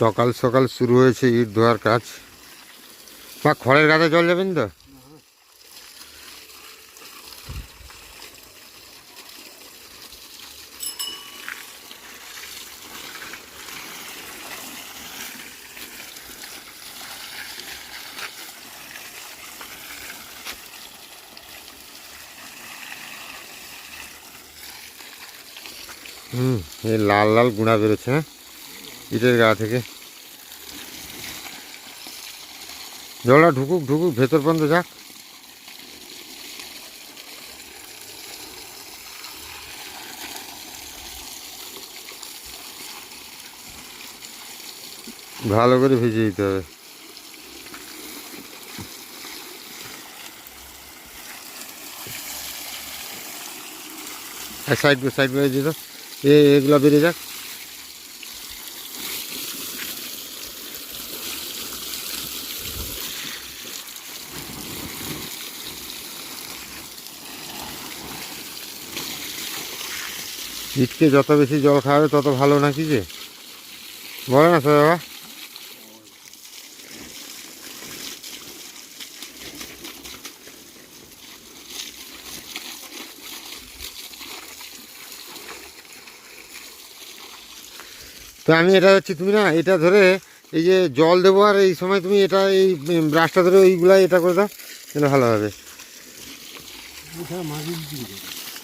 সকাল সকাল শুরু হয়েছে ইট ধোয়ার কাজ। বা খড়ের গাছে জল যাবেন তো? হুম, এই লাল লাল গুঁড়া বেরোচ্ছে হ্যাঁ? ইটের গা থেকে। জলটা ঢুকুক ঢুকুক, ভেতর পর্যন্ত যাক। ভালো করে ভিজিয়ে দিতে হবে। সাইড সাইড করে দিত এগুলো বেরিয়ে যাক। ইটকে যত বেশি জল খাওয়াবে তত ভালো নাকি যে? বলে না বাবা তো আমি এটা হচ্ছে তুমি না এটা ধরে এই যে জল দেবো আর এই সময় তুমি এটা এই ব্রাশটা ধরে ওইগুলা এটা করে দাও তাহলে ভালো হবে।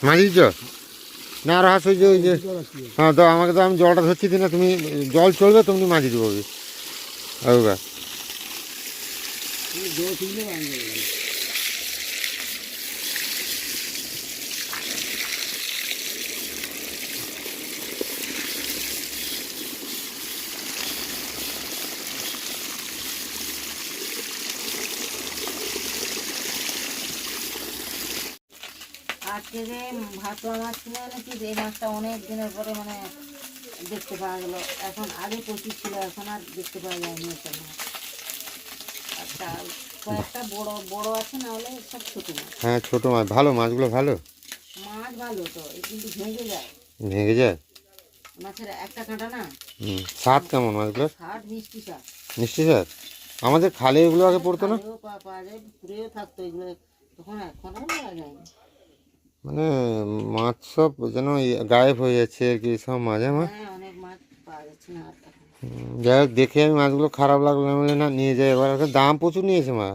মাঝির দিচ্ছ না, আর হাস ওই যে ওই যে হ্যাঁ তো আমাকে তো আমি জলটা ধরছি না তুমি, জল চলবে, তুমি মাঝি দেবো ওগা আজকে যে ভাতুয়া মাছ কিনে এনেছি যে এই মাছটা অনেক দিনের পরে মানে দেখতে পাওয়া গেলো। এখন আগে প্রচুর ছিল এখন আর দেখতে পাওয়া যায়নি এটা মাছ আচ্ছা কয়েকটা বড় বড় আছে না হলে সব ছোটো মাছ। হ্যাঁ ছোটো মাছ। ভালো মাছগুলো ভালো? মাছ ভালো তো কিন্তু ভেঙে যায়। ভেঙে যায়? মাছের একটা কাঁটা না? স্বাদ কেমন মিষ্টি মিষ্টি স্যার আমাদের খালে এগুলো আগে পড়তো না? পাওয়া যায় থাকতো এগুলো তখন এখন আর পাওয়া যায়নি। মানে মাছ সব যেন গায়েব হয়ে যাচ্ছে আর কি সব মাঝে মাছ হ্যাঁ মাছ যাই হোক দেখে আমি মাছগুলো খারাপ লাগল আমি না নিয়ে যাই। এবার দাম প্রচুর নিয়েছে মা।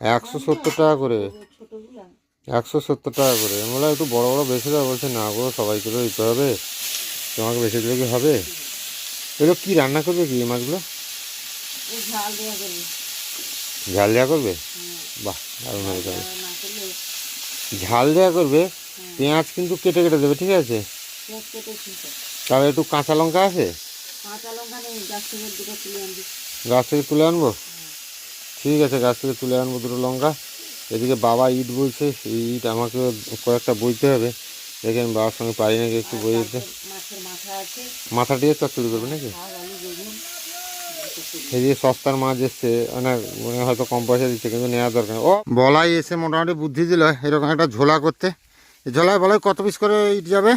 একশো সত্তর টাকা করে। একশো সত্তর টাকা করে। আমি বললাম একটু বড় বড় বেশি দাও। বলছে না গো সবাইকে তো দিতে হবে। তোমাকে বেশি দিলে কি হবে? এগুলো কি রান্না করবে কি এই মাছগুলো? ঝাল দেওয়া করবে। ঝাল দেওয়া করবে? বাহ দারুণ হয়ে করলে ঝাল দেওয়া করবে পেঁয়াজ কিন্তু কেটে কেটে দেবে ঠিক আছে? তাহলে একটু কাঁচা লঙ্কা আছে? গাছ থেকে তুলে আনবি। আনব? ঠিক আছে গাছ থেকে তুলে আনব দুটো লঙ্কা। এদিকে বাবা ইট বলছে এই ইট আমাকে কয়েকটা বইতে হবে। দেখে আমি বাবার সঙ্গে পারি নাকি একটু বই দিতে। মাথা দিয়ে চচ্চড়ি করবে নাকি? বেগুন এই যে সস্তার মাছ এসছে অনেক মানে হয়তো কম পয়সা দিচ্ছে কিন্তু নেওয়া দরকার ও বলাই এসে মোটামুটি বুদ্ধি দিল এরকম একটা ঝোলা করতে। ঝোলায় বলাই কত পিস করে ইট যাবে?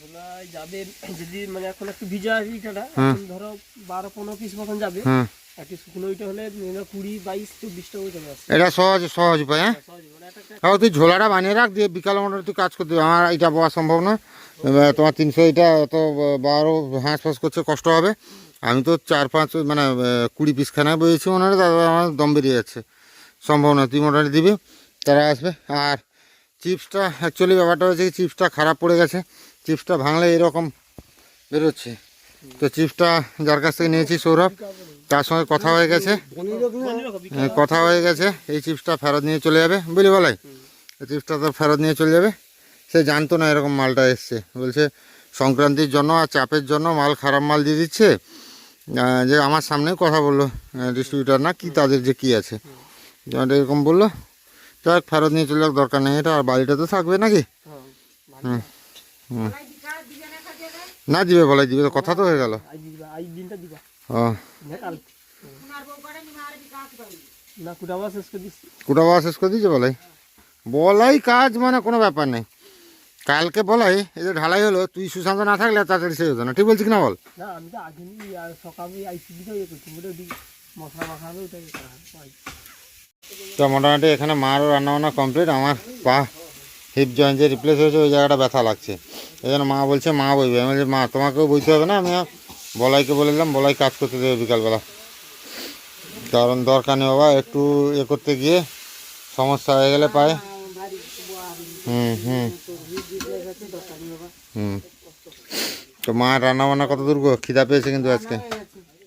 ঝোলায় যাবে যদি মানে এখন একটু ভিজা ইটাটা ধরো বারো পনেরো পিস মতন যাবে। হুম। একটু শুকনো ইটা হলে কুড়ি বাইশ চব্বিশটা যাবে এটা সহজ সহজ উপায় হ্যাঁ? মানে তাও তুই ঝোলাটা বানিয়ে রাখ দিয়ে বিকাল মোটামুটি তুই কাজ করতে। আমার এটা পাওয়া সম্ভব না তোমার তিনশো এটা এত বারো হাঁস ফাঁস করছে কষ্ট হবে। আমি তো চার পাঁচ মানে কুড়ি পিস খানা বয়েছি মনে হয় তারপর আমার দম বেরিয়ে যাচ্ছে। সম্ভব না তুই মোটামুটি দিবি? তারা আসবে। আর চিপসটা অ্যাকচুয়ালি ব্যাপারটা হচ্ছে কি, চিপসটা খারাপ পড়ে গেছে। চিপসটা ভাঙলে এরকম বেরোচ্ছে। তো চিপসটা যার কাছ থেকে নিয়েছি, সৌরভ, তার সঙ্গে কথা হয়ে গেছে। কথা হয়ে গেছে, এই চিপসটা ফেরত নিয়ে চলে যাবে। বুঝলি বলাই? চিপসটা তো ফেরত নিয়ে চলে যাবে। সে জানতো না এরকম মালটা এসছে। বলছে, সংক্রান্তির জন্য আর চাপের জন্য মাল খারাপ মাল দিয়ে দিচ্ছে। যে আমার সামনে কথা বলল ডিস্ট্রিবিউটার না কি তাদের যে কি আছে। যেমন এরকম বলল যাক ফেরত নিয়ে চলে দরকার নেই এটা আর বাড়িটা তো থাকবে নাকি? হ্যাঁ, ভালো। না দিবে বলাই দিবে কথা তো হয়ে গেল। কুটাবা শেষ করে দিচ্ছি বলাই? বলাই কাজ মানে কোনো ব্যাপার নেই। কালকে বলাই এই যে ঢালাই হলো তুই সুশান্ত না থাকলে তাড়াতাড়ি শেষ হতো না। ঠিক বলছি কি না বল? না আমি তো আগে সকালে আইসিবি তো ইয়ে করছি মশলা। তো মোটামুটি এখানে মারও রান্নাবান্না কমপ্লিট আমার পা হিপ জয়েন্ট যে রিপ্লেস হয়েছে ওই জায়গাটা ব্যথা লাগছে। এই জন্য মা বলছে মা বইবে। আমি বলছি মা তোমাকেও বইতে হবে না আমি বলাইকে বলে দিলাম বলাই কাজ করতে দেবে বিকালবেলা। কারণ দরকার নেই বাবা একটু এ করতে গিয়ে সমস্যা হয়ে গেলে পায়। হুম তো মা রান্না বান্না কত দূর গো? খিদা পেয়েছে কিন্তু আজকে।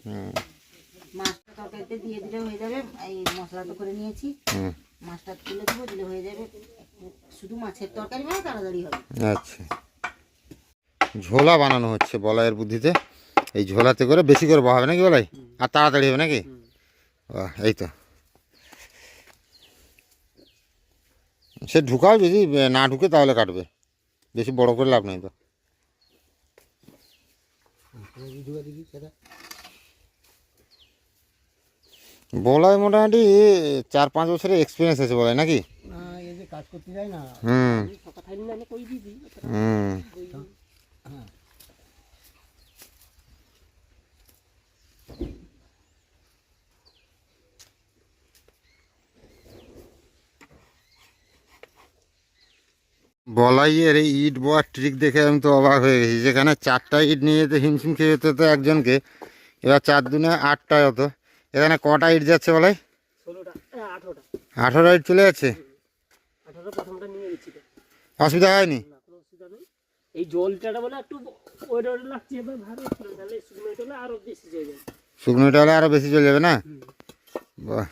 হুম। মাছটা তরকারিতে দিয়ে দিলে হয়ে যাবে। এই মশলা তো করে নিয়েছি। হুম। মাছটা তুলে দেবো দিলে হয়ে যাবে। শুধু মাছের তরকারি মানে তাড়াতাড়ি হবে। আচ্ছা। ঝোলা বানানো হচ্ছে বলাইয়ের বুদ্ধিতে। এই ঝোলাতে করে বেশি করে বহাবে নাকি বলাই? আর তাড়াতাড়ি হবে নাকি? এই তো। সে ঢুকাও যদি না ঢুকে তাহলে কাটবে। বেশি বড় করে লাভ নেই তো। বলাই মোটামুটি চার পাঁচ বছরের এক্সপিরিয়েন্স আছে বলায় নাকি? হুম। হুম। বলাইয়ের এই ইট বোয়ার ট্রিক দেখে আমি তো অবাক হয়ে গেছি। যেখানে চারটা ইট নিয়ে যেতে হিমশিম খেয়ে যেতে হতো একজনকে এবার চার দুনে আটটায় হতো। এখানে কটা ইট যাচ্ছে বলাই আঠারো ইট চলে যাচ্ছে? তো। অসুবিধা হয়নি? আরও হয়ে শুকনোটা হলে আরও বেশি চলে যাবে না? বাহ।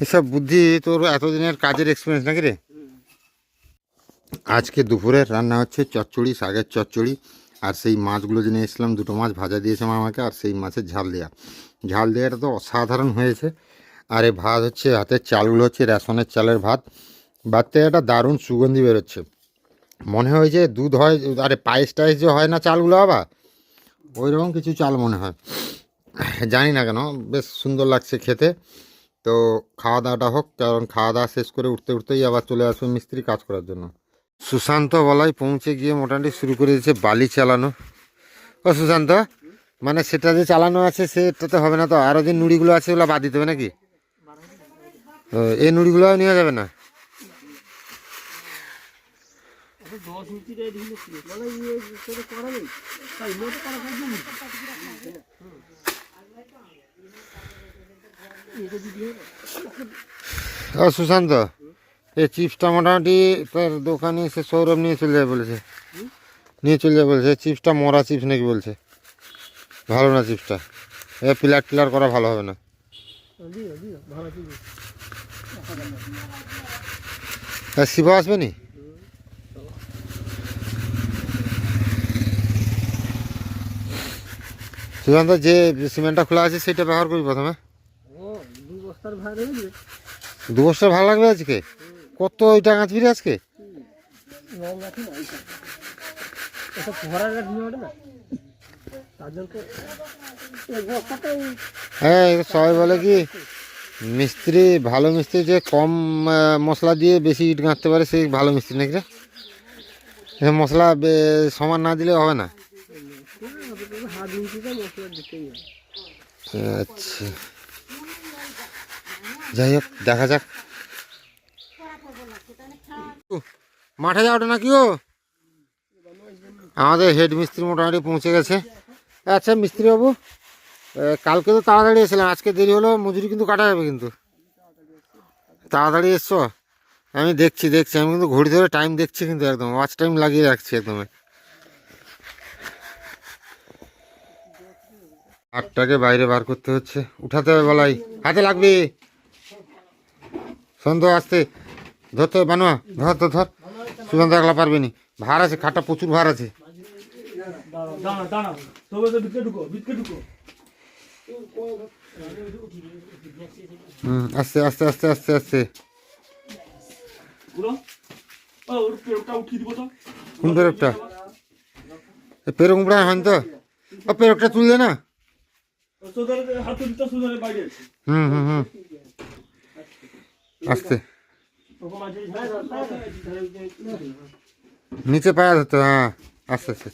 এসব বুদ্ধি তোর এতদিনের কাজের এক্সপিরিয়েন্স নাকি রে? আজকে দুপুরে রান্না হচ্ছে চচ্চড়ি, শাকের চচ্চড়ি। আর সেই মাছগুলো যে নিয়ে এসেছিলাম, দুটো মাছ ভাজা দিয়েছে আমাকে, আর সেই মাছের ঝাল দেওয়া ঝাল দেওয়াটা তো অসাধারণ হয়েছে। আর এই ভাত হচ্ছে হাতের চালগুলো হচ্ছে রেশনের চালের ভাত। ভাত থেকে একটা দারুণ সুগন্ধি বেরোচ্ছে। মনে হয় যে দুধ হয়, আরে পায়েস টায়েস যে হয় না চালগুলো আবার? ওই রকম কিছু চাল মনে হয়। জানি না কেন, বেশ সুন্দর লাগছে খেতে। তো খাওয়া দাওয়াটা হোক, কারণ খাওয়া দাওয়া শেষ করে উঠতে উঠতেই আবার চলে আসবে মিস্ত্রি কাজ করার জন্য। সুশান্ত বলাই পৌঁছে গিয়ে মোটামুটি শুরু করে দিয়েছে বালি চালানো। ও সুশান্ত মানে সেটা যে চালানো আছে সেটাতে হবে না তো? আরও যে নুড়িগুলো আছে ওগুলো বাদ দিতে হবে নাকি? এই নুড়িগুলো নেওয়া যাবে না? ও সুশান্ত এই চিপসটা মোটামুটি তোর দোকানে এসে সৌরভ নিয়ে চলে যাবে বলেছে। নিয়ে চলে যাবে বলেছে চিপসটা মরা চিপস নাকি? বলছে। ভালো না চিপসটা। এ পিলার টিলার করা ভালো হবে না। শিবা আসবে নি? সুশান্ত যে সিমেন্টটা খোলা আছে সেটা ব্যবহার করবি প্রথমে? বস্তার দু বছর ভালো লাগবে আজকে? কত ওইটা আজকে? গাছ এই বস্তাটাই হ্যাঁ সবাই বলে কি মিস্ত্রি ভালো মিস্ত্রি যে কম মশলা দিয়ে বেশি ইট গাঁথতে পারে সেই ভালো মিস্ত্রি নাকি রে? মশলা সমান না দিলে হবে না? আচ্ছা। যাই হোক দেখা যাক। মাঠে যাওয়াটা নাকি ও? আমাদের হেড মিস্ত্রি মোটামুটি পৌঁছে গেছে। আচ্ছা মিস্ত্রি বাবু কালকে তো তাড়াতাড়ি এসেছিলাম, আজকে দেরি হলো মজুরি কিন্তু কাটা যাবে কিন্তু। তাড়াতাড়ি এসছো? আমি দেখছি দেখছি, আমি কিন্তু ঘড়ি ধরে টাইম দেখছি কিন্তু একদম ওয়াচ টাইম লাগিয়ে রাখছি একদম আটটাকে বাইরে বার করতে হচ্ছে, উঠাতে হবে বলাই। হাতে লাগবে। সন্ধ্যা আসতে ধরতে বানুয়া ধর তো ধর। সুগন্ধ একলা পারবে নি। ভার আছে খাটটা প্রচুর ভার আছে। হুম আস্তে আস্তে আস্তে আস্তে আস্তে। তো কোন পেরকটা পেরক উমড়া হয়নি তো? ও পেরকটা তুললে না। হুম হুম হুম। আস্তে। নিচে পায়া ধরতে হ্যাঁ আস্তে আস্তে।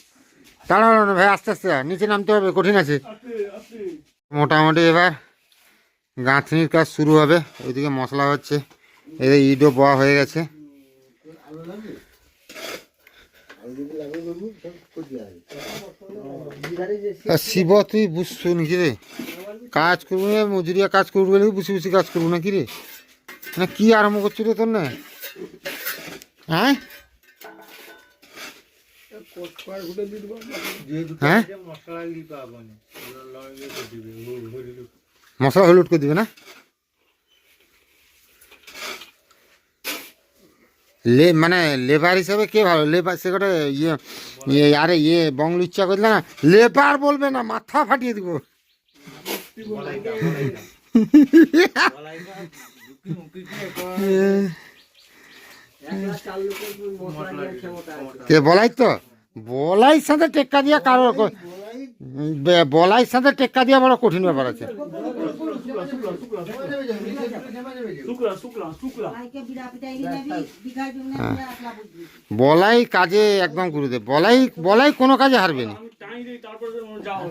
তাড়াহুড়ো না ভাই, আস্তে আস্তে, নিচে নামতে হবে, কঠিন আছে। মোটামুটি এবার গাঁথনির কাজ শুরু হবে, ওইদিকে মশলা হচ্ছে এদের ইটও বয়া হয়ে গেছে। শিব, তুই বুঝছ নাকি রে? কাজ করব মজুরিয়া কাজ করব বুঝি বুঝি কাজ করব নাকি রে? না কি আরম্ভ করছ রে তোর না? হ্যাঁ? হ্যাঁ? মশলা হলুদ করে দিবে না? লে মানে লেবার হিসাবে কে ভালো? লেবার সে কটা ইয়ে ইয়ে আরে ইয়ে বংল ইচ্ছা করলে না লেবার বলবে না মাথা ফাটিয়ে দিব। কে বলাই তো? বলাই সাথে টেক্কা দিয়া কারও বলাই সাথে টেক্কা দিয়া বড় কঠিন ব্যাপার আছে। বলাই কাজে একদম গুরুদেব বলাই বলাই কোনো কাজে হারবে না। জল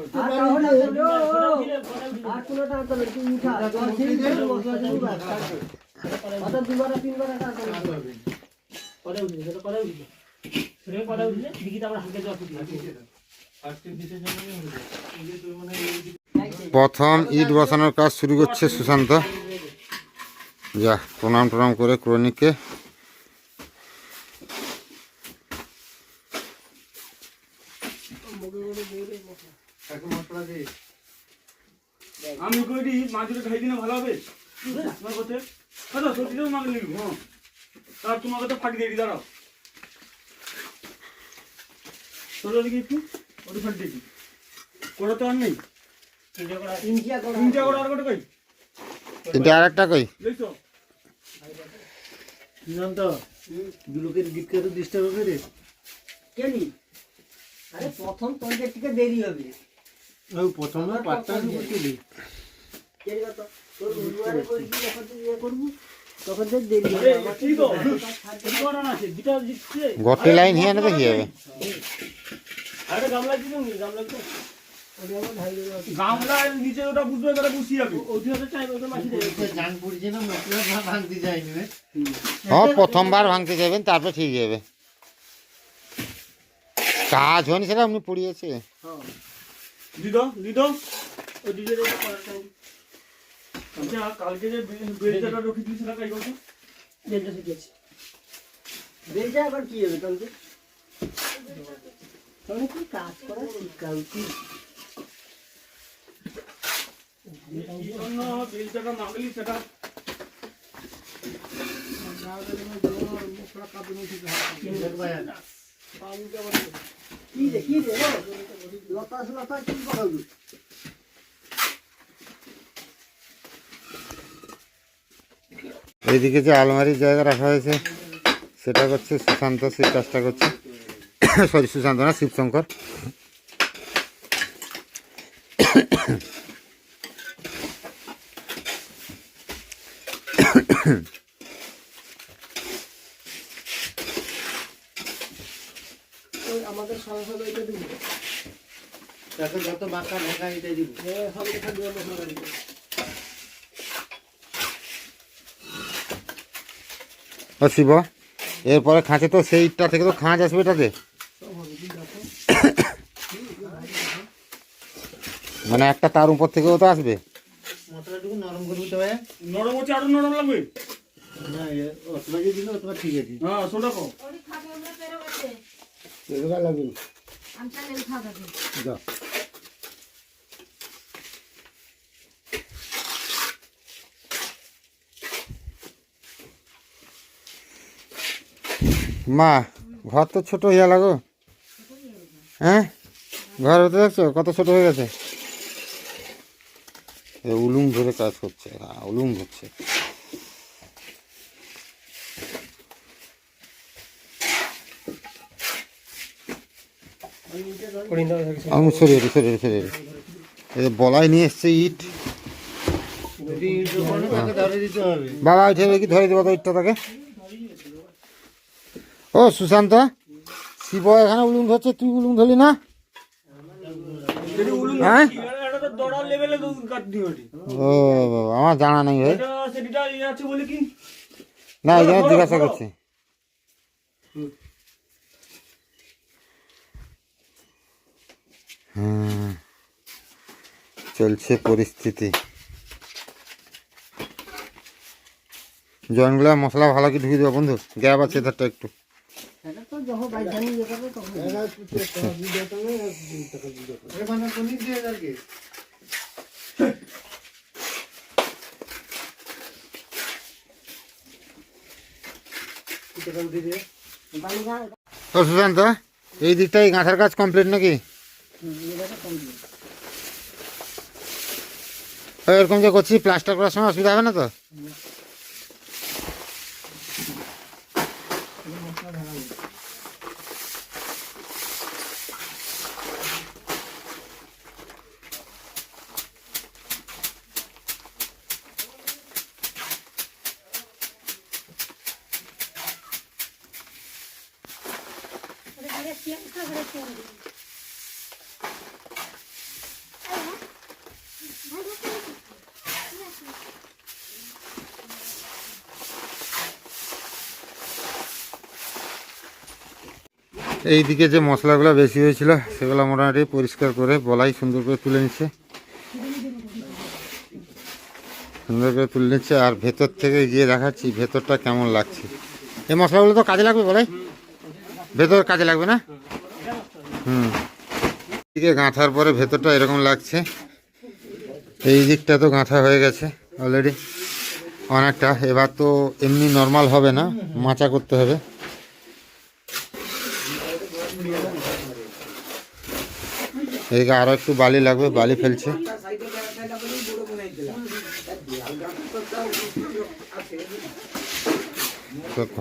কথা কথা কথা প্রথম ইট বসানোর কাজ শুরু করছে সুশান্ত। যা, প্রণাম টনাম করে ক্রনিককে আমি কইটি মাছুরে খাই দিলে ভালো হবে। তোমার কথা কথা সত্যি তো মাকে লিখব হ্যাঁ। তার তোমাকে তো ফাটি দিয়ে দাঁড়াও। তোর দিকে একটু ওটি ফাটি দিয়েছি করে তো আর নেই। এটা আর একটা কই? দুলোকের বিখ্যাত ডিস্টার্ব হবে রে। কেনি আরে প্রথম পঞ্চায়েত থেকে দেরি হবে। প্রথমে পাঁচটা চলে কেনি কত? তোর উড়ুয়ারে করে কি যখন তুই ইয়ে করবি, তখন তোর দেরি হবে। আমার ঠিক আছে? দুটা দিচ্ছে গটে লাইন হিয়া না আর গামলা দিলাম গামলা তো গামলার নিচে ওটা বুঝবে যাবে ওটি হতে চাই ওটা মাছি দেবে জান ভাঙতে। হ্যাঁ প্রথমবার ভাঙতে যাবেন তারপরে ঠিক যাবে। কাজ হয়নি সেটা আপনি পড়িয়েছে। দিদো দিদো ওই দিকে ওটা করার চাই আচ্ছা কালকে যে রেখে দিয়েছি কাই শিখেছি আবার কি হবে তখন কি কাজ করা শিক্ষা উচিত এইদিকে যে আলমারির জায়গা রাখা হয়েছে, সেটা করছে সুশান্ত, সেই কাজটা করছে। সরি সুশান্ত না, শিবশঙ্কর। ওই আমাদের সংসদ ওইটা দিব। তাকে যত বাঁকা ঢাকা এটাই দিব। সব দেখা দিব মশলা দিব ও শিব এরপরে খাঁচে তো সেইটা থেকে তো খাঁচ আসবে এটাতে। মানে একটা তার উপর থেকেও তো আসবে। নরম করবি তো ভাইয়া নরম হচ্ছে আরও নরম লাগবে? না এ অথবা যদি দিলে অথবা ঠিক আছে। হ্যাঁ সোটা কম ওই খাবে আমরা পেরো গেছে এগুলো লাগবে আমি তাহলে উঠা দেবো যাও। মা ঘর তো ছোট হইয়া লাগো হ্যাঁ? ঘর হতে দেখছ কত ছোট হয়ে গেছে? উলুম ধরে কাজ করছে উলুম ধরছে আমি সরিয়ে রে সরিয়ে রে সরিয়ে রে। এই যে বলাই নিয়ে এসছে ইট। বাবা উঠে কি ধরে দেবো তো ইটটা তাকে? ও, সুশান্ত, শিব এখানে উলুম ধরছে, তুই উলুম ধরলি না? হ্যাঁ? এটা লেভেলে ও বাবা, আমার জানা নেই ভাই। এটা সেটা ইয়ে আছে বলে কি? না এই জন্য জিজ্ঞাসা করছি। হুম চলছে পরিস্থিতি। জয়েনগুলো মশলা ভালো কি ঢুকিয়ে দেবো বন্ধু? গ্যাপ আছে ধারটা একটু। এটা তো যখন বাইধানি ইয়ে করবে তখন এখানে পনির দিয়ে আর কি ও সুশান্ত এই দিকটাই গাঁথার কাজ কমপ্লিট নাকি? এরকম যে করছি প্লাস্টার করার সময় অসুবিধা হবে না তো? এই দিকে যে মশলাগুলো বেশি হয়েছিল, সেগুলো মোটামুটি পরিষ্কার করে বলাই সুন্দর করে তুলে নিচ্ছে। সুন্দর করে তুলে নিচ্ছে, আর ভেতর থেকে গিয়ে দেখাচ্ছি, ভেতরটা কেমন লাগছে। এই মশলাগুলো তো কাজে লাগবে বলাই? ভেতর কাজে লাগবে না? হুম দিকে গাঁথার পরে ভেতরটা এরকম লাগছে। এই দিকটা তো গাঁথা হয়ে গেছে অলরেডি অনেকটা। এবার তো এমনি নর্মাল হবে না, মাচা করতে হবে। এদিকে আরও একটু বালি লাগবে, বালি ফেলছে।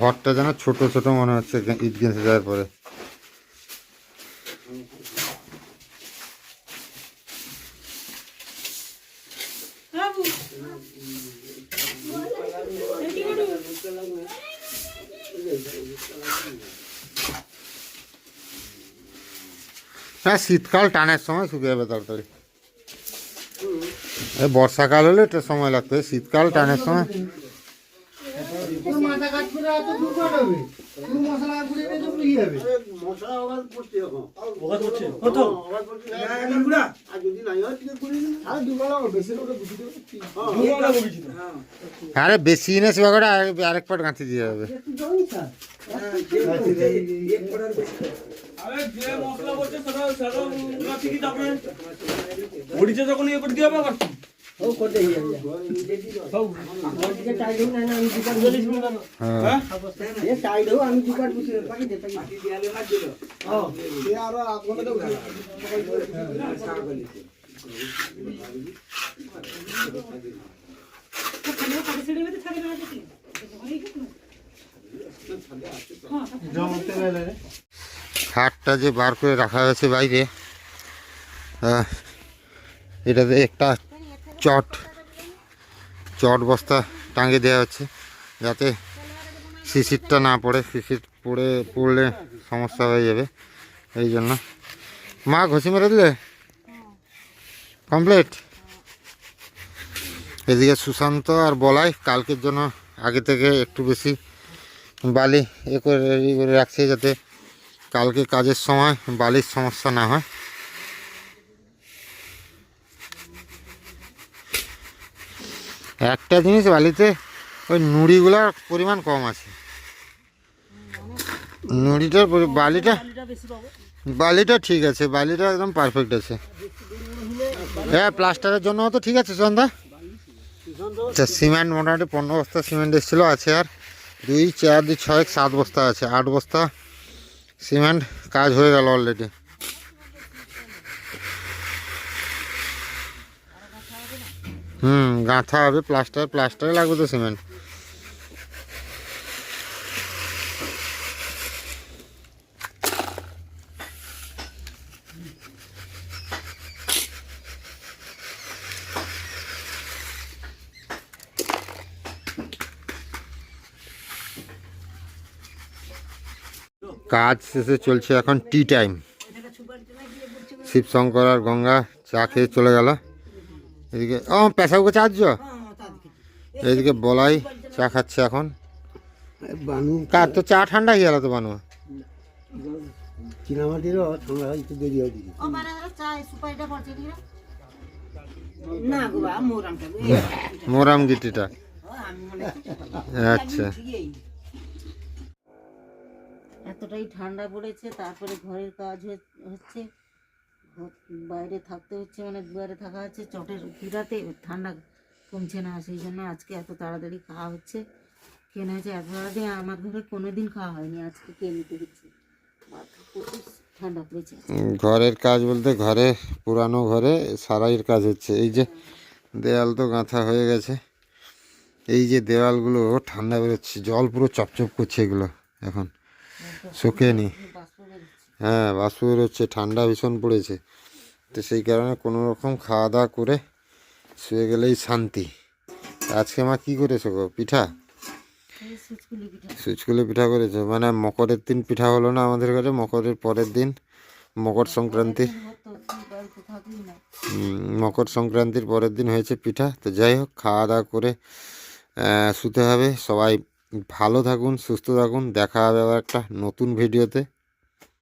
ঘরটা যেন ছোট ছোট মনে হচ্ছে ইট গেঁথে যাওয়ার পরে। হ্যাঁ শীতকাল টানের সময় শুকিয়ে যাবে তাড়াতাড়ি। এই বর্ষাকাল হলে একটু সময় লাগতো শীতকাল টানের সময়। কত? আর বেশি এনে করে আর- আরেক পাট গাঁথি দিয়ে যাবে। মরিচে যখন ইয়ে করে দিয়ে হবে আবার হোক না খাটটা যে বার করে রাখা হয়েছে বাইরে এটাতে একটা চট চট বস্তা টাঙিয়ে দেওয়া হচ্ছে, যাতে শিশিরটা না পড়ে, শিশির পড়ে, পড়লে সমস্যা হয়ে যাবে, এই জন্য। মা, ঘষি মেরে দিলে? কমপ্লিট? এদিকে সুশান্ত আর বলাই কালকের জন্য আগে থেকে একটু বেশি বালি এ করে রেডি করে রাখছে যাতে কালকে কাজের সময় বালির সমস্যা না হয়। একটা জিনিস বালিতে ওই নুড়িগুলার পরিমাণ কম আছে। নুড়িটার বালিটা বালিটা ঠিক আছে, বালিটা একদম পারফেক্ট আছে। হ্যাঁ প্লাস্টারের জন্য তো ঠিক আছে, সন্ধ্যা। আচ্ছা সিমেন্ট মোটামুটি পনেরো বস্তা সিমেন্ট এসেছিল, আছে আর। দুই, চার, দুই, ছয়, সাত বস্তা আছে। আট বস্তা সিমেন্ট, কাজ হয়ে গেল অলরেডি হুম, গাঁথা হবে প্লাস্টার প্লাস্টারে লাগবে তো সিমেন্ট। কাজ শেষে চলছে এখন টি টাইম। শিবশঙ্কর আর গঙ্গা চা খেয়ে চলে গেল। এদিকে ও পেশাবকে চা দিচ্ছ এদিকে বলাই চা খাচ্ছে এখন। বানু। কার তো চা ঠান্ডা হয়ে গেল তো বানু? মোরাম গিটিটা। আচ্ছা। এতটাই ঠান্ডা পড়েছে, তারপরে ঘরের কাজ হচ্ছে। বাইরে থাকতে হচ্ছে মানে দুয়ারে থাকা হচ্ছে, চটের পিড়াতে ঠান্ডা কমছে না, সেই জন্য আজকে এত তাড়াতাড়ি খাওয়া হচ্ছে। কেনা হয়েছে এত তাড়াতাড়ি আমার ঘরে কোনো দিন খাওয়া হয়নি, আজকে কে নিতে হচ্ছে ঠান্ডা পড়েছে ঘরের কাজ বলতে ঘরে, পুরানো ঘরে সারাইয়ের কাজ হচ্ছে। এই যে দেয়াল তো গাঁথা হয়ে গেছে, এই যে দেওয়ালগুলো ঠান্ডা বেরোচ্ছে, জল পুরো চপচপ করছে এগুলো এখন। শুকেনি। হ্যাঁ বাষ্প বেরোচ্ছে ঠান্ডা ভীষণ পড়েছে। তো সেই কারণে কোনো রকম খাওয়া দাওয়া করে শুয়ে গেলেই শান্তি। আজকে মা কী করেছ গো পিঠা? সুচকুলি পিঠা। করেছ? মানে মকরের দিন পিঠা হলো না আমাদের ঘরে? মকরের পরের দিন? মকর সংক্রান্তি? মকর সংক্রান্তির পরের দিন হয়েছে পিঠা। তো যাই হোক খাওয়া দাওয়া করে শুতে হবে। সবাই ভালো থাকুন সুস্থ থাকুন। দেখা যাবে একটা নতুন ভিডিওতে।